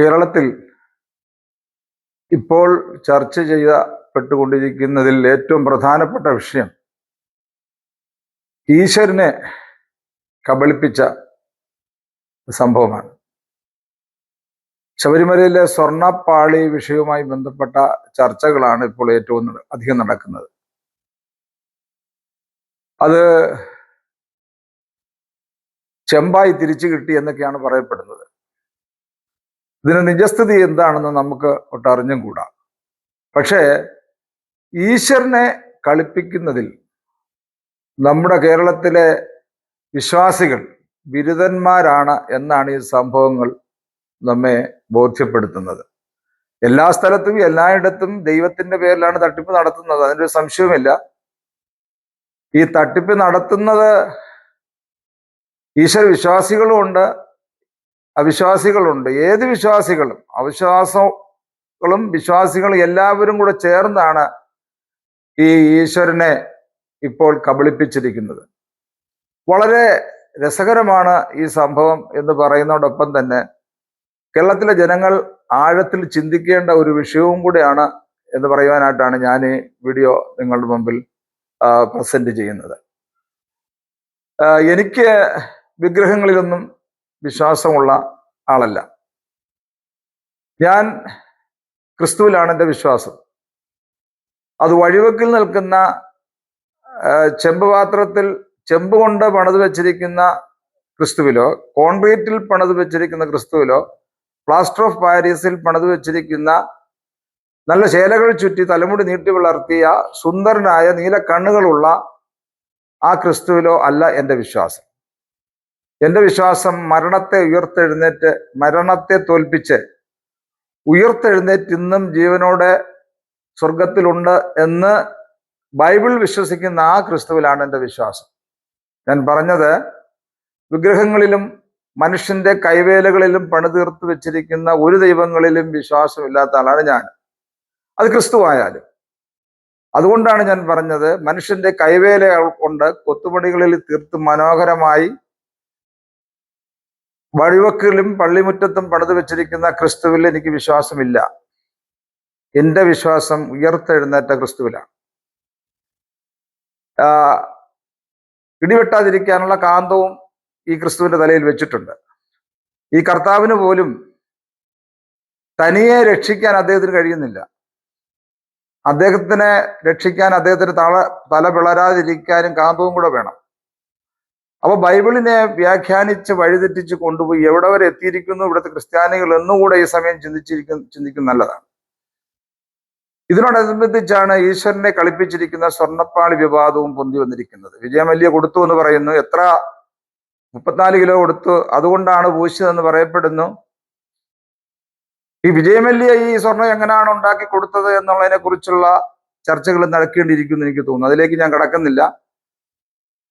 കേരളത്തിൽ ഇപ്പോൾ ചർച്ച ചെയ്യപ്പെട്ടുകൊണ്ടിരിക്കുന്നതിൽ ഏറ്റവും പ്രധാനപ്പെട്ട വിഷയം ഈശ്വരനെ കബളിപ്പിച്ച സംഭവമാണ്. ശബരിമലയിലെ സ്വർണപ്പാളി വിഷയവുമായി ബന്ധപ്പെട്ട ചർച്ചകളാണ് ഇപ്പോൾ ഏറ്റവും അധികം നടക്കുന്നത്. അത് ചെമ്പായി തിരിച്ചു കിട്ടി എന്നൊക്കെയാണ് പറയപ്പെടുന്നത്. ഇതിന് നിജസ്ഥിതി എന്താണെന്ന് നമുക്ക് ഒട്ടറിഞ്ഞും കൂടാ. പക്ഷേ ഈശ്വരനെ കളിപ്പിക്കുന്നതിൽ നമ്മുടെ കേരളത്തിലെ വിശ്വാസികൾ ബിരുദന്മാരാണ് എന്നാണ് ഈ സംഭവങ്ങൾ നമ്മെ ബോധ്യപ്പെടുത്തുന്നത്. എല്ലാ സ്ഥലത്തും എല്ലായിടത്തും ദൈവത്തിന്റെ പേരിലാണ് തട്ടിപ്പ് നടത്തുന്നത്. അതിന്റെ ഒരു സംശയവുമില്ല. ഈ തട്ടിപ്പ് നടത്തുന്നത് ഈശ്വര വിശ്വാസികളും ഉണ്ട്. അവിശ്വാസികളുണ്ട്. ഏത് വിശ്വാസികളും? അവിശ്വാസങ്ങളും വിശ്വാസികളും എല്ലാവരും കൂടെ ചേർന്നാണ് ഈ ഈശ്വരനെ ഇപ്പോൾ കബളിപ്പിച്ചിരിക്കുന്നത്. വളരെ രസകരമാണ് ഈ സംഭവം എന്ന് പറയുന്നതോടൊപ്പം തന്നെ കേരളത്തിലെ ജനങ്ങൾ ആഴത്തിൽ ചിന്തിക്കേണ്ട ഒരു വിഷയവും കൂടെയാണ് എന്ന് പറയുവാനായിട്ടാണ് ഞാൻ ഈ വീഡിയോ നിങ്ങളുടെ മുമ്പിൽ പ്രസന്റ് ചെയ്യുന്നത്. എനിക്ക് വിഗ്രഹങ്ങളിലൊന്നും വിശ്വാസമുള്ള ആളല്ല. ഞാൻ ക്രിസ്തുവിലാണ് എന്റെ വിശ്വാസം. അത് വഴിവെക്കിൽ നിൽക്കുന്ന ചെമ്പ് പാത്രത്തിൽ ചെമ്പ് കൊണ്ട് പണിത് വെച്ചിരിക്കുന്ന ക്രിസ്തുവിലോ കോൺക്രീറ്റിൽ പണിത് വെച്ചിരിക്കുന്ന ക്രിസ്തുവിലോ പ്ലാസ്റ്റർ ഓഫ് പാരീസിൽ പണിത് വെച്ചിരിക്കുന്ന നല്ല ശേലകൾ ചുറ്റി തലമുടി നീട്ടി വളർത്തിയ സുന്ദരനായ നീല കണ്ണുകളുള്ള ആ ക്രിസ്തുവിലോ അല്ല എന്റെ വിശ്വാസം. എന്റെ വിശ്വാസം മരണത്തെ ഉയർത്തെഴുന്നേറ്റ് മരണത്തെ തോൽപ്പിച്ച് ഉയർത്തെഴുന്നേറ്റ് ഇന്നും ജീവനോടെ സ്വർഗത്തിലുണ്ട് എന്ന് ബൈബിൾ വിശ്വസിക്കുന്ന ആ ക്രിസ്തുവിലാണ് എന്റെ വിശ്വാസം. ഞാൻ പറഞ്ഞത് വിഗ്രഹങ്ങളിലും മനുഷ്യന്റെ കൈവേലകളിലും പണിതീർത്ത് വെച്ചിരിക്കുന്ന ഒരു ദൈവങ്ങളിലും വിശ്വാസമില്ലാത്ത ആളാണ് ഞാൻ. അത് ക്രിസ്തുവായാലും. അതുകൊണ്ടാണ് ഞാൻ പറഞ്ഞത് മനുഷ്യന്റെ കൈവേല കൊണ്ട് കൊത്തുപണികളിൽ തീർത്ത് മനോഹരമായി വഴിവക്കിലും പള്ളിമുറ്റത്തും പണിത് വെച്ചിരിക്കുന്ന ക്രിസ്തുവിൽ എനിക്ക് വിശ്വാസമില്ല. എന്റെ വിശ്വാസം ഉയർത്തെഴുന്നേറ്റ ക്രിസ്തുവിലാണ്. ഇടിവെട്ടാതിരിക്കാനുള്ള കാന്തവും ഈ ക്രിസ്തുവിന്റെ തലയിൽ വെച്ചിട്ടുണ്ട്. ഈ കർത്താവിന് പോലും തനിയെ രക്ഷിക്കാൻ അദ്ദേഹത്തിന് കഴിയുന്നില്ല. അദ്ദേഹത്തിനെ രക്ഷിക്കാൻ അദ്ദേഹത്തിന് തല തല പിളരാതിരിക്കാനും കാന്തവും കൂടെ വേണം. അപ്പൊ ബൈബിളിനെ വ്യാഖ്യാനിച്ച് വഴിതെറ്റിച്ച് കൊണ്ടുപോയി എവിടെ വരെ എത്തിയിരിക്കുന്നു ഇവിടുത്തെ ക്രിസ്ത്യാനികൾ എന്നുകൂടെ ഈ സമയം ചിന്തിച്ചിരിക്കും ചിന്തിക്കും നല്ലതാണ്. ഇതിനോടനുബന്ധിച്ചാണ് ഈശ്വരനെ കളിപ്പിച്ചിരിക്കുന്ന സ്വർണപ്പാളി വിവാദവും പൊന്തി വന്നിരിക്കുന്നത്. വിജയമല്യ കൊടുത്തു എന്ന് പറയുന്നു. എത്ര? മുപ്പത്തിനാല് കിലോ കൊടുത്തു. അതുകൊണ്ടാണ് പൂശിയതെന്ന് പറയപ്പെടുന്നു. ഈ വിജയമല്യ ഈ സ്വർണം എങ്ങനെയാണ് ഉണ്ടാക്കി കൊടുത്തത് എന്നുള്ളതിനെ കുറിച്ചുള്ള ചർച്ചകൾ നടക്കേണ്ടിയിരിക്കുന്നു എനിക്ക് തോന്നുന്നു. അതിലേക്ക് ഞാൻ കടക്കുന്നില്ല.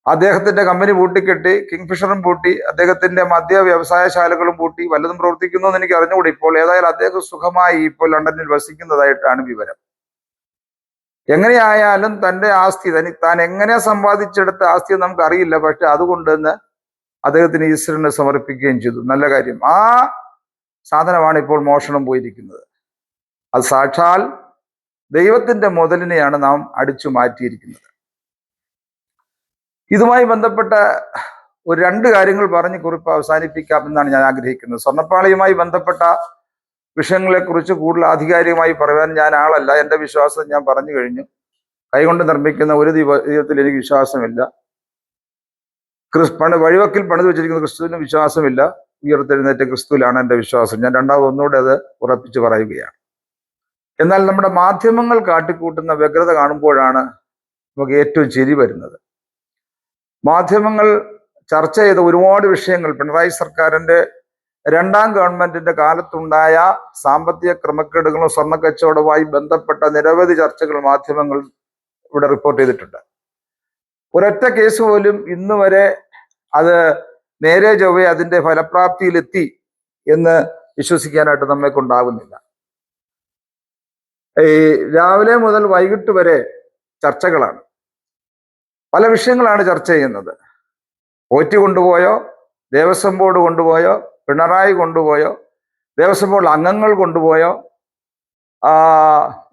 അദ്ദേഹത്തിന്റെ കമ്പനി പൂട്ടിക്കെട്ടി കിങ്ഫിഷറും പൂട്ടി അദ്ദേഹത്തിന്റെ മദ്യ വ്യവസായ ശാലകളും പൂട്ടി. വല്ലതും പ്രവർത്തിക്കുന്നു എന്ന് എനിക്ക് അറിഞ്ഞുകൂടി. ഇപ്പോൾ ഏതായാലും അദ്ദേഹം സുഖമായി ഇപ്പോൾ ലണ്ടനിൽ വസിക്കുന്നതായിട്ടാണ് വിവരം. എങ്ങനെയായാലും തന്റെ ആസ്തി തനി താൻ എങ്ങനെ സമ്പാദിച്ചെടുത്ത ആസ്തി നമുക്ക് അറിയില്ല പക്ഷെ അതുകൊണ്ട് തന്നെ അദ്ദേഹത്തിന് ഈശ്വരനെ സമർപ്പിക്കുകയും ചെയ്തു. നല്ല കാര്യം. ആ സാധനമാണ് ഇപ്പോൾ മോഷണം പോയിരിക്കുന്നത്. അത് സാക്ഷാൽ ദൈവത്തിന്റെ മുതലിനെയാണ് നാം അടിച്ചു മാറ്റിയിരിക്കുന്നത്. ഇതുമായി ബന്ധപ്പെട്ട ഒരു രണ്ട് കാര്യങ്ങൾ പറഞ്ഞ് കുറിപ്പ് അവസാനിപ്പിക്കാം എന്നാണ് ഞാൻ ആഗ്രഹിക്കുന്നത്. സ്വർണപ്പാളിയുമായി ബന്ധപ്പെട്ട വിഷയങ്ങളെക്കുറിച്ച് കൂടുതൽ ആധികാരികമായി പറയാൻ ഞാൻ ആളല്ല. എന്റെ വിശ്വാസം ഞാൻ പറഞ്ഞു കഴിഞ്ഞു. കൈകൊണ്ട് നിർമ്മിക്കുന്ന ഒരു ദൈവ ദൈവത്തിൽ എനിക്ക് വിശ്വാസമില്ല. ക്രിസ് പണി വഴിവക്കിൽ പണിത് വെച്ചിരിക്കുന്ന ക്രിസ്തുവിന് വിശ്വാസമില്ല. ഉയർത്തെഴുന്നേറ്റ ക്രിസ്തുവിലാണ് എന്റെ വിശ്വാസം. ഞാൻ രണ്ടാമത് ഒന്നുകൂടെ അത് ഉറപ്പിച്ച് പറയുകയാണ്. എന്നാൽ നമ്മുടെ മാധ്യമങ്ങൾ കാട്ടിക്കൂട്ടുന്ന വ്യഗ്രത കാണുമ്പോഴാണ് നമുക്ക് ഏറ്റവും ചിരി വരുന്നത്. മാധ്യമങ്ങൾ ചർച്ച ചെയ്ത ഒരുപാട് വിഷയങ്ങൾ പിണറായി സർക്കാരിന്റെ രണ്ടാം ഗവൺമെന്റിന്റെ കാലത്തുണ്ടായ സാമ്പത്തിക ക്രമക്കേടുകളും സ്വർണ കച്ചവടവുമായി ബന്ധപ്പെട്ട നിരവധി ചർച്ചകൾ മാധ്യമങ്ങൾ ഇവിടെ റിപ്പോർട്ട് ചെയ്തിട്ടുണ്ട്. ഒരൊറ്റ കേസ് പോലും ഇന്ന് വരെ അത് നേരെ ചൊവ്വെ അതിന്റെ ഫലപ്രാപ്തിയിലെത്തി എന്ന് വിശ്വസിക്കാനായിട്ട് നമ്മെ കൊണ്ടാകുന്നില്ല. ഈ രാവിലെ മുതൽ വൈകിട്ട് വരെ ചർച്ചകളാണ്. പല വിഷയങ്ങളാണ് ചർച്ച ചെയ്യുന്നത്. പോറ്റി കൊണ്ടുപോയോ ദേവസ്വം ബോർഡ് കൊണ്ടുപോയോ പിണറായി കൊണ്ടുപോയോ ദേവസ്വം ബോർഡ് അംഗങ്ങൾ കൊണ്ടുപോയോ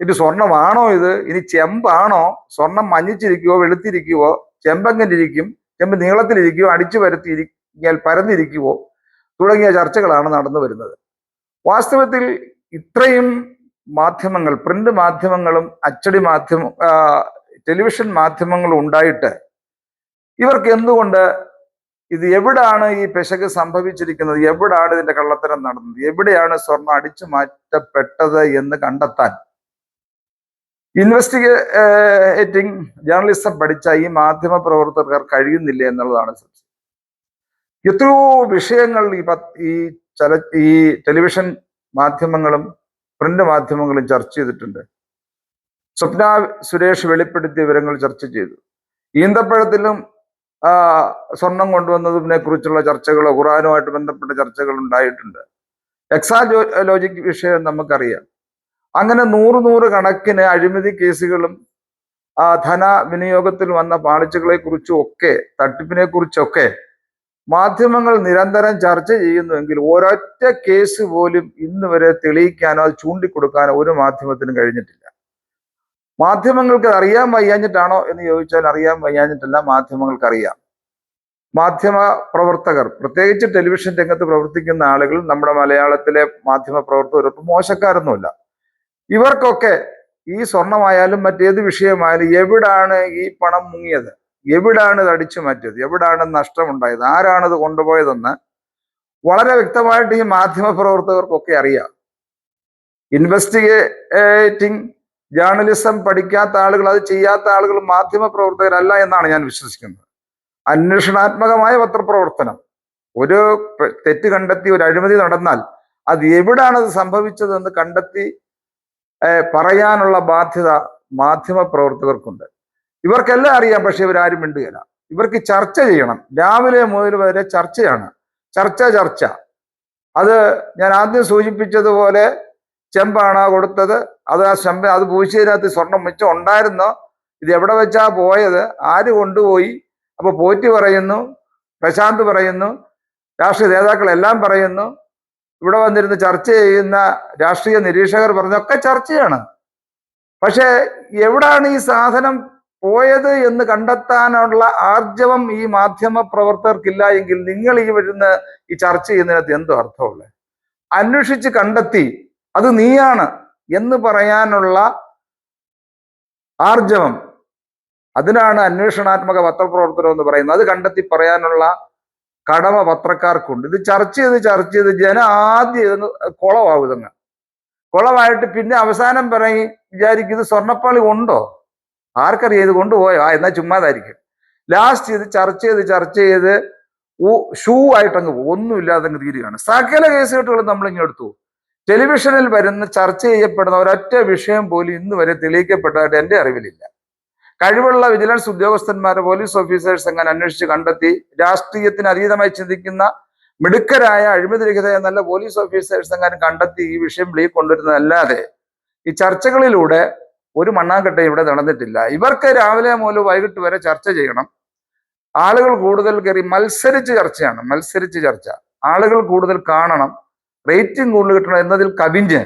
ഇത് സ്വർണമാണോ ഇത്? ഇനി ചെമ്പാണോ? സ്വർണം മഞ്ഞിച്ചിരിക്കുവോ വെളുത്തിരിക്കുവോ? ചെമ്പെങ്ങനെ ഇരിക്കും ചെമ്പ് നീളത്തിലിരിക്കുവോ അടിച്ചു വരുത്തിയിരിക്കാൻ പരന്നിരിക്കുവോ? തുടങ്ങിയ ചർച്ചകളാണ് നടന്നു വരുന്നത്. വാസ്തവത്തിൽ ഇത്രയും മാധ്യമങ്ങൾ പ്രിന്റ് മാധ്യമങ്ങളും അച്ചടി മാധ്യമ ടെലിവിഷൻ മാധ്യമങ്ങൾ ഉണ്ടായിട്ട് ഇവർക്ക് എന്തുകൊണ്ട് ഇത് എവിടാണ് ഈ പെശക് സംഭവിച്ചിരിക്കുന്നത്? എവിടാണ് ഇതിന്റെ കള്ളത്തരം നടന്നത്? എവിടെയാണ് സ്വർണം അടിച്ചു മാറ്റപ്പെട്ടത് എന്ന് കണ്ടെത്താൻ? ഇൻവെസ്റ്റിഗേറ്റിംഗ് ജേർണലിസം പഠിച്ച ഈ മാധ്യമ പ്രവർത്തകർ കഴിയുന്നില്ല എന്നുള്ളതാണ് സത്യം എത്രയോ വിഷയങ്ങൾ ഈ ഈ ചല ഈ ടെലിവിഷൻ മാധ്യമങ്ങളും പ്രിന്റ് മാധ്യമങ്ങളും ചർച്ച ചെയ്തിട്ടുണ്ട്. സ്വപ്ന സുരേഷ് വെളിപ്പെടുത്തിയ വിവരങ്ങൾ ചർച്ച ചെയ്തു. ഈന്തപ്പഴത്തിലും സ്വർണം കൊണ്ടുവന്നതിനെ കുറിച്ചുള്ള ചർച്ചകളോ ഖുറാനുമായിട്ട് ബന്ധപ്പെട്ട ചർച്ചകൾ ഉണ്ടായിട്ടുണ്ട്. എക്സാ ലോജിക് വിഷയം നമുക്കറിയാം. അങ്ങനെ നൂറ് നൂറ് കണക്കിന് അഴിമതി കേസുകളും ധന വിനിയോഗത്തിൽ വന്ന പാളിച്ചകളെ കുറിച്ചും ഒക്കെ തട്ടിപ്പിനെ കുറിച്ചൊക്കെ മാധ്യമങ്ങൾ നിരന്തരം ചർച്ച ചെയ്യുന്നുവെങ്കിൽ ഒരൊറ്റ കേസ് പോലും ഇന്ന് വരെ തെളിയിക്കാനോ അത് ചൂണ്ടിക്കൊടുക്കാനോ ഒരു മാധ്യമത്തിനും കഴിഞ്ഞിട്ടില്ല. മാധ്യമങ്ങൾക്ക് അറിയാൻ വയ്യാഞ്ഞിട്ടാണോ എന്ന് ചോദിച്ചാൽ അറിയാൻ വയ്യാഞ്ഞിട്ടല്ല മാധ്യമങ്ങൾക്ക് അറിയാം. മാധ്യമ പ്രവർത്തകർ പ്രത്യേകിച്ച് ടെലിവിഷൻ രംഗത്ത് പ്രവർത്തിക്കുന്ന ആളുകൾ നമ്മുടെ മലയാളത്തിലെ മാധ്യമ പ്രവർത്തകർ മോശക്കാരൊന്നുമില്ല. ഇവർക്കൊക്കെ ഈ സ്വർണമായാലും മറ്റേത് വിഷയമായാലും എവിടാണ് ഈ പണം മുങ്ങിയത്? എവിടാണ് ഇത് അടിച്ചു മാറ്റിയത്? എവിടാണ് നഷ്ടമുണ്ടായത്? ആരാണത് കൊണ്ടുപോയതെന്ന് വളരെ വ്യക്തമായിട്ട് ഈ മാധ്യമ പ്രവർത്തകർക്കൊക്കെ അറിയാം. ഇൻവെസ്റ്റിഗേറ്റിംഗ് ജേർണലിസം പഠിക്കാത്ത ആളുകൾ അത് ചെയ്യാത്ത ആളുകൾ മാധ്യമ പ്രവർത്തകരല്ല എന്നാണ് ഞാൻ വിശ്വസിക്കുന്നത്. അന്വേഷണാത്മകമായ പത്രപ്രവർത്തനം. ഒരു തെറ്റ് കണ്ടെത്തി ഒരു അഴിമതി നടന്നാൽ അത് എവിടാണ് അത് സംഭവിച്ചതെന്ന് കണ്ടെത്തി പറയാനുള്ള ബാധ്യത മാധ്യമ പ്രവർത്തകർക്കുണ്ട് ഇവർക്കെല്ലാം അറിയാം പക്ഷെ ഇവരാരും മിണ്ടുകയില്ല. ഇവർക്ക് ചർച്ച ചെയ്യണം. രാവിലെ മുതൽ വരെ ചർച്ചയാണ്. ചർച്ച ചർച്ച. അത് ഞാൻ ആദ്യം സൂചിപ്പിച്ചതുപോലെ ചെമ്പാണ് കൊടുത്തത്? അത് ആ ചെമ്പ് അത് പൂശിയതിനകത്ത് സ്വർണം മിച്ചം ഉണ്ടായിരുന്നോ? ഇത് എവിടെ വെച്ചാ പോയത്? ആര് കൊണ്ടുപോയി? അപ്പൊ പോറ്റി പറയുന്നു പ്രശാന്ത് പറയുന്നു രാഷ്ട്രീയ നേതാക്കളെല്ലാം പറയുന്നു. ഇവിടെ വന്നിരുന്ന് ചർച്ച ചെയ്യുന്ന രാഷ്ട്രീയ നിരീക്ഷകർ പറഞ്ഞൊക്കെ ചർച്ചയാണ്. പക്ഷേ എവിടാണ് ഈ സാധനം പോയത് എന്ന് കണ്ടെത്താനുള്ള ആർജവം ഈ മാധ്യമ പ്രവർത്തകർക്കില്ല എങ്കിൽ നിങ്ങൾ ഈ വരുന്ന ഈ ചർച്ച ചെയ്യുന്നതിനകത്ത് എന്തോ അർത്ഥമുള്ളത്? അന്വേഷിച്ച് കണ്ടെത്തി അത് നീയാണ് എന്ന് പറയാനുള്ള ആർജവം. അതിനാണ് അന്വേഷണാത്മക പത്രപ്രവർത്തനം എന്ന് പറയുന്നത്. അത് കണ്ടെത്തി പറയാനുള്ള കടമ പത്രക്കാർക്കുണ്ട്. ഇത് ചർച്ച ചെയ്ത് ചർച്ച ചെയ്ത് ജനം ആദ്യം ഇതൊന്ന് കുളമാവും ഇതങ്ങ്. കുളമായിട്ട് പിന്നെ അവസാനം പറയും വിചാരിക്കും ഇത് സ്വർണപ്പാളി ഉണ്ടോ ആർക്കറിയാം ഇത് കൊണ്ടുപോയോ? ആ എന്നാൽ ചുമ്മാതായിരിക്കും. ലാസ്റ്റ് ഇത് ചർച്ച ചെയ്ത് ചർച്ച ചെയ്ത് ഷൂ ആയിട്ടങ്ങ് പോകും. ഒന്നുമില്ലാതെ അങ്ങ് തീരുകയാണ്. സകല കേസുകെട്ടുകളും നമ്മൾ പോകും. ടെലിവിഷനിൽ വരുന്ന ചർച്ച ചെയ്യപ്പെടുന്ന ഒരൊറ്റ വിഷയം പോലും ഇന്ന് വരെ തെളിയിക്കപ്പെട്ടതായിട്ട് എന്റെ അറിവിലില്ല. കഴിവുള്ള വിജിലൻസ് ഉദ്യോഗസ്ഥന്മാരെ പോലീസ് ഓഫീസേഴ്സ് എങ്ങനെ അന്വേഷിച്ച് കണ്ടെത്തി രാഷ്ട്രീയത്തിന് അതീതമായി ചിന്തിക്കുന്ന മിടുക്കരായ അഴിമതിരഹിതമായ നല്ല പോലീസ് ഓഫീസേഴ്സ് എങ്ങാനും കണ്ടെത്തി ഈ വിഷയം വെളിയിൽ കൊണ്ടുവരുന്നതല്ലാതെ ഈ ചർച്ചകളിലൂടെ ഒരു മണ്ണാങ്കട്ട ഇവിടെ നടന്നിട്ടില്ല. ഇവർക്ക് രാവിലെ മുതൽ വൈകിട്ട് വരെ ചർച്ച ചെയ്യണം. ആളുകൾ കൂടുതൽ കയറി മത്സരിച്ച് ചർച്ചയാണ് മത്സരിച്ച് ചർച്ച. ആളുകൾ കൂടുതൽ കാണണം. റേറ്റിംഗ് കൂടുതൽ കിട്ടണം എന്നതിൽ കവിഞ്ഞ്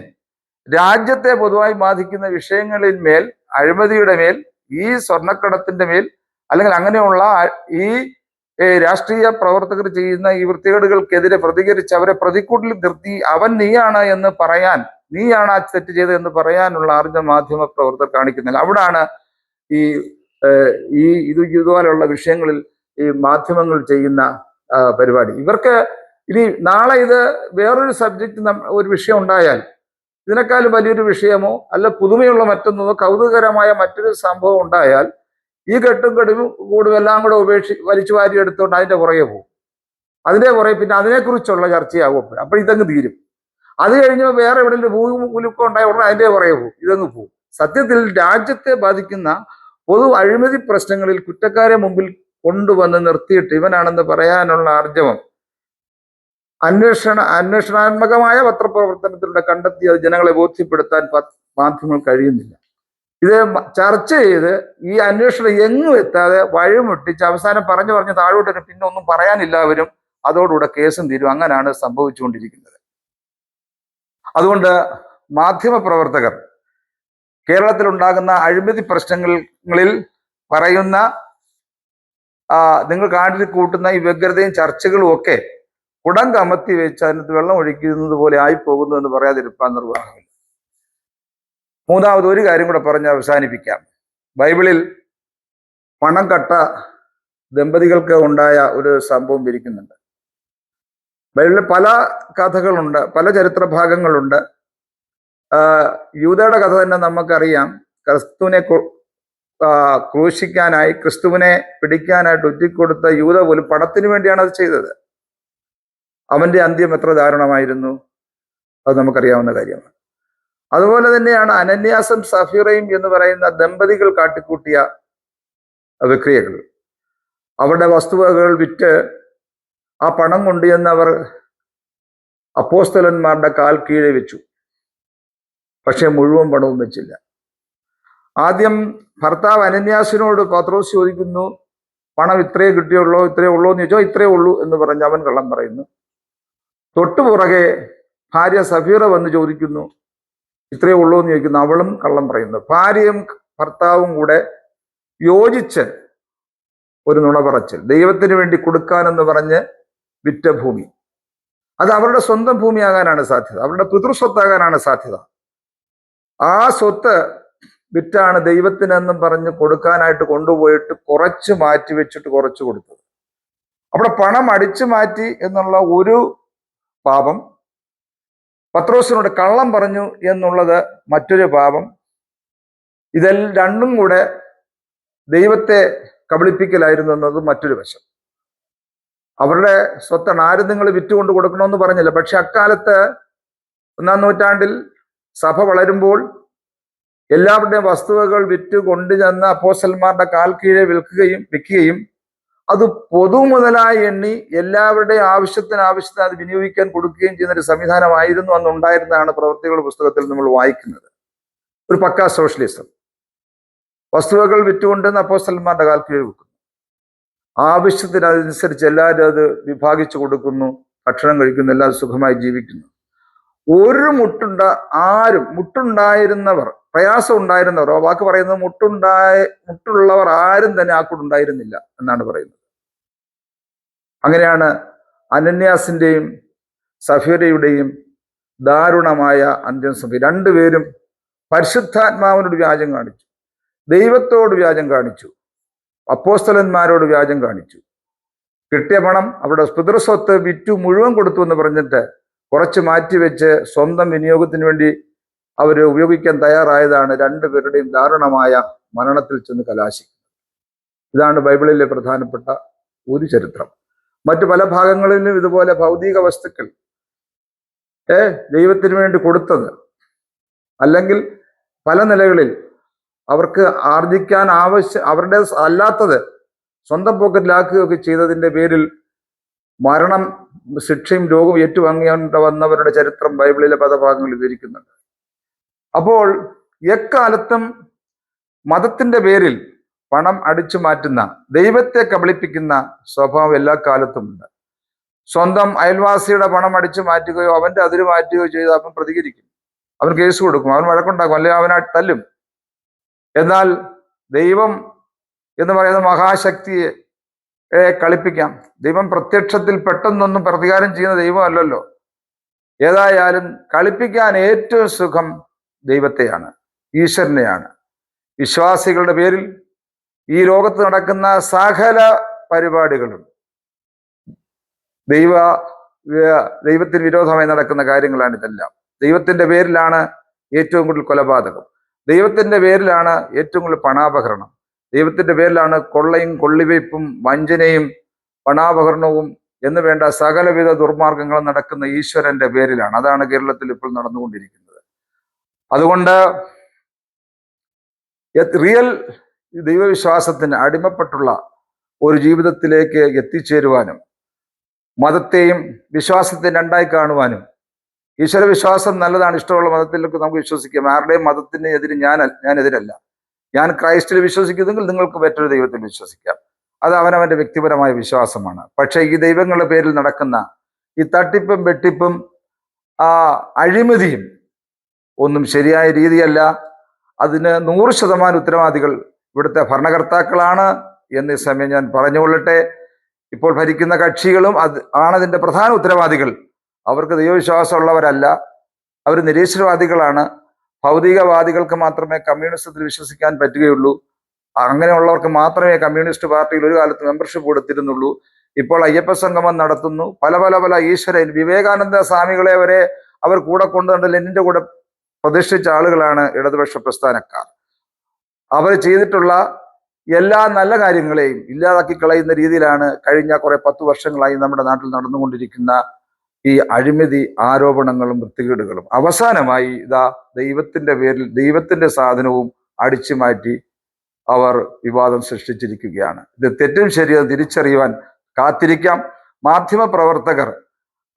രാജ്യത്തെ പൊതുവായി ബാധിക്കുന്ന വിഷയങ്ങളിൽ മേൽ അഴിമതിയുടെ മേൽ ഈ സ്വർണക്കടത്തിന്റെ മേൽ അല്ലെങ്കിൽ അങ്ങനെയുള്ള ഈ രാഷ്ട്രീയ പ്രവർത്തകർ ചെയ്യുന്ന ഈ വൃത്തികേടുകൾക്കെതിരെ പ്രതികരിച്ച് അവരെ പ്രതിക്കൂട്ടിൽ നിർത്തി അവൻ നീയാണ് എന്ന് പറയാൻ നീയാണ് ആ തെറ്റ് ചെയ്തത് എന്ന് പറയാനുള്ള ആർജ മാധ്യമ പ്രവർത്തകർ കാണിക്കുന്നില്ല. അവിടാണ് ഈ ഈ ഇത് ഇതുപോലെയുള്ള വിഷയങ്ങളിൽ ഈ മാധ്യമങ്ങൾ ചെയ്യുന്ന പരിപാടി. ഇവർക്ക് ഇനി നാളെ ഇത് വേറൊരു സബ്ജക്റ്റ് ഒരു വിഷയം ഉണ്ടായാൽ ഇതിനേക്കാളും വലിയൊരു വിഷയമോ അല്ല പുതുമയുള്ള മറ്റൊന്നോ കൗതുകകരമായ മറ്റൊരു സംഭവം ഉണ്ടായാൽ ഈ കെട്ടും കടും കൂടും എല്ലാം കൂടെ ഉപേക്ഷി വലിച്ചു വാരി എടുത്തുകൊണ്ട് അതിന്റെ പുറകെ പോകും. അതിന്റെ പുറകെ പിന്നെ അതിനെക്കുറിച്ചുള്ള ചർച്ചയാകും അപ്പോൾ ഇതങ്ങ് തീരും. അത് കഴിഞ്ഞ് വേറെ എവിടെയെങ്കിലും ഭൂമി കുലുക്കം ഉണ്ടായ ഉടനെ അതിന്റെ പുറകെ പോകും. ഇതങ്ങ് പോകും. സത്യത്തിൽ രാജ്യത്തെ ബാധിക്കുന്ന പൊതു അഴിമതി പ്രശ്നങ്ങളിൽ കുറ്റക്കാരെ മുമ്പിൽ കൊണ്ടുവന്ന് നിർത്തിയിട്ട് ഇവനാണെന്ന് പറയാനുള്ള ആർജവം അന്വേഷണ അന്വേഷണാത്മകമായ പത്രപ്രവർത്തനത്തിലൂടെ കണ്ടെത്തി അത് ജനങ്ങളെ ബോധ്യപ്പെടുത്താൻ മാധ്യമങ്ങൾ കഴിയുന്നില്ല. ഇത് ചർച്ച ചെയ്ത് ഈ അന്വേഷണം എങ്ങും എത്താതെ വഴിമുട്ടിച്ച് അവസാനം പറഞ്ഞു പറഞ്ഞ് താഴോട്ട് പിന്നെ ഒന്നും പറയാനില്ലാവരും അതോടുകൂടെ കേസും തീരും. അങ്ങനെയാണ് സംഭവിച്ചുകൊണ്ടിരിക്കുന്നത്. അതുകൊണ്ട് മാധ്യമ പ്രവർത്തകർ കേരളത്തിൽ ഉണ്ടാകുന്ന അഴിമതി പ്രശ്നങ്ങളിൽ പറയുന്ന നിങ്ങൾ കാട്ടിൽ കൂട്ടുന്ന ഈ വ്യഗ്രതയും ചർച്ചകളും ഒക്കെ കുടം കമത്തി വെച്ച് അതിനകത്ത് വെള്ളം ഒഴിക്കുന്നത് പോലെ ആയി പോകുന്നു എന്ന് പറയാതിരിപ്പാൻ നിർവാഹമില്ല. മൂന്നാമത് ഒരു കാര്യം കൂടെ പറഞ്ഞ് അവസാനിപ്പിക്കാം. ബൈബിളിൽ പണം കട്ട ദമ്പതികൾക്ക് ഉണ്ടായ ഒരു സംഭവം വിരിക്കുന്നുണ്ട് ബൈബിളിൽ പല കഥകളുണ്ട് പല ചരിത്ര ഭാഗങ്ങളുണ്ട് യൂതയുടെ കഥ തന്നെ നമുക്കറിയാം. ക്രിസ്തുവിനെ ക്രൂശിക്കാനായി ക്രിസ്തുവിനെ പിടിക്കാനായിട്ട് ഒറ്റിക്കൊടുത്ത യൂത പോലും പണത്തിന് വേണ്ടിയാണ് അത് ചെയ്തത്. അവന്റെ അന്ത്യം എത്ര ദാരുണമായിരുന്നു? അത് നമുക്കറിയാവുന്ന കാര്യമാണ്. അതുപോലെ തന്നെയാണ് അനന്യാസം സഫീറയും എന്ന് പറയുന്ന ദമ്പതികൾ കാട്ടിക്കൂട്ടിയ വിക്രിയകൾ. അവരുടെ വസ്തുവകകൾ വിറ്റ് ആ പണം കൊണ്ടുചെന്ന് അവർ അപ്പോസ്തലന്മാരുടെ കാൽ കീഴെ വെച്ചു. പക്ഷെ മുഴുവൻ പണവും വെച്ചില്ല. ആദ്യം ഭർത്താവ് അനന്യാസിനോട് പത്രോസ് ചോദിക്കുന്നു പണം ഇത്രേ കിട്ടിയുള്ളൂ ഇത്രയേ ഉള്ളൂ എന്ന് ചോദിച്ചോ ഇത്രയേ ഉള്ളൂ എന്ന് പറഞ്ഞ് അവൻ കള്ളം പറയുന്നു. തൊട്ടു പുറകെ ഭാര്യ സഫീറ വന്ന് ചോദിക്കുന്നു ഇത്രയേ ഉള്ളൂ എന്ന് ചോദിക്കുന്നു. അവളും കള്ളം പറയുന്നു. ഭാര്യയും ഭർത്താവും കൂടെ യോജിച്ച് ഒരു നുണ പറച്ചിൽ. ദൈവത്തിന് വേണ്ടി കൊടുക്കാനെന്ന് പറഞ്ഞ് വിറ്റ ഭൂമി. അത് അവരുടെ സ്വന്തം ഭൂമിയാകാനാണ് സാധ്യത. അവരുടെ പിതൃസ്വത്താകാനാണ് സാധ്യത. ആ സ്വത്ത് വിറ്റാണ് ദൈവത്തിനെന്നും പറഞ്ഞ് കൊടുക്കാനായിട്ട് കൊണ്ടുപോയിട്ട് കുറച്ച് മാറ്റി വെച്ചിട്ട് കുറച്ച് കൊടുത്തത്. അവിടെ പണം അടിച്ചു മാറ്റി എന്നുള്ള ഒരു പാപം. പത്രോസിനോട് കള്ളം പറഞ്ഞു എന്നുള്ളത് മറ്റൊരു പാപം. ഇതെല്ലാം രണ്ടും കൂടെ ദൈവത്തെ കബളിപ്പിക്കലായിരുന്നു എന്നത് മറ്റൊരു വശം. അവരുടെ സ്വത്താണ് ആരും നിങ്ങൾ വിറ്റുകൊണ്ട് കൊടുക്കണമെന്ന് പറഞ്ഞില്ല. പക്ഷെ അക്കാലത്ത് ഒന്നാം നൂറ്റാണ്ടിൽ സഭ വളരുമ്പോൾ എല്ലാവരുടെയും വസ്തുവകൾ വിറ്റ് കൊണ്ടുചെന്ന് അപ്പോസന്മാരുടെ കാൽ കീഴെ വിൽക്കുകയും വിൽക്കുകയും അത് പൊതു മുതലായി എണ്ണി എല്ലാവരുടെയും ആവശ്യത്തിന് ആവശ്യത്തിന് അത് വിനിയോഗിക്കാൻ കൊടുക്കുകയും ചെയ്യുന്ന ഒരു സംവിധാനമായിരുന്നു അന്ന് ഉണ്ടായിരുന്നതാണ് പ്രവൃത്തികളുടെ പുസ്തകത്തിൽ നമ്മൾ വായിക്കുന്നത്. ഒരു പക്കാ സോഷ്യലിസം. വസ്തുവകൾ വിറ്റുകൊണ്ട് അപ്പോസ്റ്റന്മാരുടെ കാൽ കീഴ് വെക്കുന്നു. ആവശ്യത്തിന് അതനുസരിച്ച് എല്ലാവരും അത് വിഭാഗിച്ചു കൊടുക്കുന്നു ഭക്ഷണം കഴിക്കുന്നു എല്ലാവരും സുഖമായി ജീവിക്കുന്നു. ഒരു മുട്ടുണ്ട ആരും മുട്ടുണ്ടായിരുന്നവർ പ്രയാസം ഉണ്ടായിരുന്നവർ വാക്ക് പറയുന്നത് മുട്ടുണ്ടായ മുട്ടുള്ളവർ ആരും തന്നെ ആ കൂടെ ഉണ്ടായിരുന്നില്ല എന്നാണ് പറയുന്നത്. അങ്ങനെയാണ് അനന്യാസിന്റെയും സഫീറയുടെയും ദാരുണമായ അന്ത്യം സംഭവിച്ചു രണ്ടുപേരും പരിശുദ്ധാത്മാവിനോട് വ്യാജം കാണിച്ചു. ദൈവത്തോട് വ്യാജം കാണിച്ചു. അപ്പോസ്തലന്മാരോട് വ്യാജം കാണിച്ചു. കിട്ടിയ പണം അവിടെ പിതൃസ്വത്ത് വിറ്റു മുഴുവൻ കൊടുത്തു എന്ന് പറഞ്ഞിട്ട് കുറച്ച് മാറ്റിവെച്ച് സ്വന്തം വിനിയോഗത്തിന് വേണ്ടി അവരെ ഉപയോഗിക്കാൻ തയ്യാറായതാണ് രണ്ടുപേരുടെയും ദാരുണമായ മരണത്തിൽ ചെന്ന് കലാശിക്കുന്നത്. ഇതാണ് ബൈബിളിലെ പ്രധാനപ്പെട്ട ഒരു ചരിത്രം. മറ്റു പല ഭാഗങ്ങളിലും ഇതുപോലെ ഭൗതിക വസ്തുക്കൾ ഏ ദൈവത്തിന് വേണ്ടി കൊടുത്തത്. അല്ലെങ്കിൽ പല നിലകളിൽ അവർക്ക് ആർജിക്കാൻ ആവശ്യ അവരുടെ അല്ലാത്തത് സ്വന്തം പോക്കറ്റിലാക്കുകയൊക്കെ ചെയ്തതിന്റെ പേരിൽ മരണം ശിക്ഷയും രോഗവും ഏറ്റുവാങ്ങേണ്ട വന്നവരുടെ ചരിത്രം ബൈബിളിലെ പദഭാഗങ്ങളിൽ വിവരിക്കുന്നുണ്ട്. അപ്പോൾ എക്കാലത്തും മതത്തിന്റെ പേരിൽ പണം അടിച്ചു മാറ്റുന്ന ദൈവത്തെ കബളിപ്പിക്കുന്ന സ്വഭാവം എല്ലാ കാലത്തും ഉണ്ട്. സ്വന്തം അയൽവാസിയുടെ പണം അടിച്ചു മാറ്റുകയോ അവന്റെ അതിര് മാറ്റുകയോ ചെയ്ത് അവൻ പ്രതികരിക്കും. അവൻ കേസ് കൊടുക്കും. അവൻ വഴക്കുണ്ടാക്കും. അല്ലെങ്കിൽ അവനെ തല്ലും. എന്നാൽ ദൈവം എന്ന് പറയുന്ന മഹാശക്തിയെ കളിപ്പിക്കാം. ദൈവം പ്രത്യക്ഷത്തിൽ പെട്ടെന്നൊന്നും പ്രതികാരം ചെയ്യുന്ന ദൈവമല്ലല്ലോ. ഏതായാലും കളിപ്പിക്കാൻ ഏറ്റവും സുഖം ദൈവത്തെയാണ് ഈശ്വരനെയാണ്. വിശ്വാസികളുടെ പേരിൽ ഈ ലോകത്ത് നടക്കുന്ന സകല പരിപാടികളും ദൈവ ദൈവത്തിന് വിരോധമായി നടക്കുന്ന കാര്യങ്ങളാണ് ഇതെല്ലാം. ദൈവത്തിന്റെ പേരിലാണ് ഏറ്റവും കൂടുതൽ കൊലപാതകം. ദൈവത്തിന്റെ പേരിലാണ് ഏറ്റവും കൂടുതൽ പണാപകരണം ദൈവത്തിന്റെ പേരിലാണ് കൊള്ളയും കൊള്ളിവയ്പും വഞ്ചനയും പണാപകരണവും എന്ന് വേണ്ട സകലവിധ ദുർമാർഗങ്ങളും നടക്കുന്ന ഈശ്വരന്റെ പേരിലാണ്. അതാണ് കേരളത്തിൽ ഇപ്പോൾ നടന്നുകൊണ്ടിരിക്കുന്നത്. അതുകൊണ്ട് റിയൽ ദൈവവിശ്വാസത്തിന് അടിമപ്പെട്ടുള്ള ഒരു ജീവിതത്തിലേക്ക് എത്തിച്ചേരുവാനും മതത്തെയും വിശ്വാസത്തെ രണ്ടായി കാണുവാനും ഈശ്വര വിശ്വാസം നല്ലതാണ് ഇഷ്ടമുള്ള മതത്തിലേക്ക് നമുക്ക് വിശ്വസിക്കാം. ആരുടെയും മതത്തിന് എതിര് ഞാൻ ഞാൻ എതിരല്ല. ഞാൻ ക്രൈസ്റ്റിൽ വിശ്വസിക്കുന്നെങ്കിൽ നിങ്ങൾക്ക് മറ്റൊരു ദൈവത്തിൽ വിശ്വസിക്കാം. അത് അവനവന്റെ വ്യക്തിപരമായ വിശ്വാസമാണ്. പക്ഷേ ഈ ദൈവങ്ങളുടെ പേരിൽ നടക്കുന്ന ഈ തട്ടിപ്പും വെട്ടിപ്പും ആ അഴിമതിയും ഒന്നും ശരിയായ രീതിയല്ല. അതിന് നൂറ് ശതമാനം ഉത്തരവാദികൾ ഇവിടുത്തെ ഭരണകർത്താക്കളാണ് എന്ന് ഈ സമയം ഞാൻ പറഞ്ഞുകൊള്ളട്ടെ. ഇപ്പോൾ ഭരിക്കുന്ന കക്ഷികളും അത് ആണതിന്റെ പ്രധാന ഉത്തരവാദികൾ. അവർക്ക് ദൈവവിശ്വാസമുള്ളവരല്ല. അവർ നിരീശ്വരവാദികളാണ്. ഭൗതികവാദികൾക്ക് മാത്രമേ കമ്മ്യൂണിസത്തിൽ വിശ്വസിക്കാൻ പറ്റുകയുള്ളൂ. അങ്ങനെയുള്ളവർക്ക് മാത്രമേ കമ്മ്യൂണിസ്റ്റ് പാർട്ടിയിൽ ഒരു കാലത്ത് മെമ്പർഷിപ്പ് കൊടുത്തിരുന്നുള്ളൂ. ഇപ്പോൾ അയ്യപ്പ സംഗമം നടത്തുന്നു. പല പല പല ഈശ്വരൻ വിവേകാനന്ദ സ്വാമികളെ വരെ അവർ കൂടെ കൊണ്ടുകൊണ്ട് ലെനിന്റെ കൂടെ പ്രതിഷ്ഠിച്ച ആളുകളാണ് ഇടതുപക്ഷ പ്രസ്ഥാനക്കാർ. അവർ ചെയ്തിട്ടുള്ള എല്ലാ നല്ല കാര്യങ്ങളെയും ഇല്ലാതാക്കി കളയുന്ന രീതിയിലാണ് കഴിഞ്ഞ കുറെ പത്ത് വർഷങ്ങളായി നമ്മുടെ നാട്ടിൽ നടന്നുകൊണ്ടിരിക്കുന്ന ഈ അഴിമതി ആരോപണങ്ങളും വൃത്തികേടുകളും. അവസാനമായി ഇതാ ദൈവത്തിന്റെ പേരിൽ ദൈവത്തിന്റെ സാധനവും അടിച്ചു മാറ്റി അവർ വിവാദം സൃഷ്ടിച്ചിരിക്കുകയാണ്. ഇത് തെറ്റും ശരിയും തിരിച്ചറിയുവാൻ കാത്തിരിക്കാം. മാധ്യമ പ്രവർത്തകർ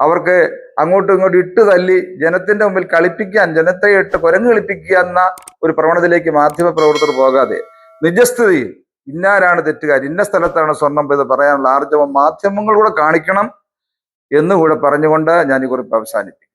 അവർക്ക് അങ്ങോട്ടും ഇങ്ങോട്ടും ഇട്ട് തല്ലി ജനത്തിന്റെ മുമ്പിൽ കളിപ്പിക്കാൻ ജനത്തെ ഇട്ട് കുരങ്ങ് കളിപ്പിക്കുക എന്ന ഒരു പ്രവണതയിലേക്ക് മാധ്യമ പ്രവർത്തകർ പോകാതെ. നിജസ്ഥിതിയിൽ ഇന്നാരാണ് തെറ്റുകാർ? ഇന്ന സ്ഥലത്താണ് സ്വർണം ഇത് പറയാനുള്ള ആർജവം മാധ്യമങ്ങൾ കൂടെ കാണിക്കണം എന്നുകൂടെ പറഞ്ഞുകൊണ്ട് ഞാൻ ഈ കുറിപ്പ് അവസാനിപ്പിക്കും